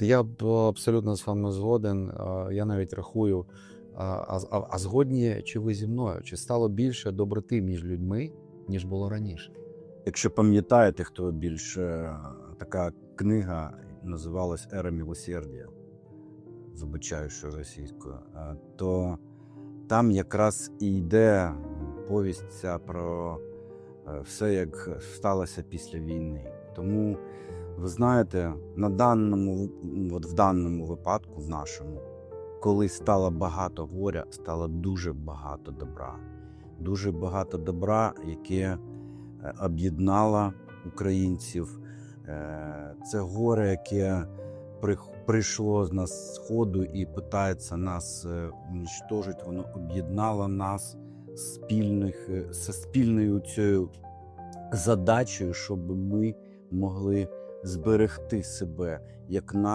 Я б абсолютно з вами згоден. Я навіть рахую, а, а, а- а згодні чи ви зі мною? Чи стало більше доброти між людьми, ніж було раніше? Якщо пам'ятаєте, хто більше така книга називалась Ера милосердя, вибачаю, що російською, е, то там якраз і йде повість ця про е, все, як сталося після війни. Тому ви знаєте, на даному, от в даному випадку, в нашому, коли стало багато горя, стало дуже багато добра. Дуже багато добра, яке е, об'єднало українців. Е, Це горе, яке прийшло з нас сходу і питається нас е, унічтожити, воно об'єднало нас спільних, спільною цією задачею, щоб ми могли зберегти себе як націю.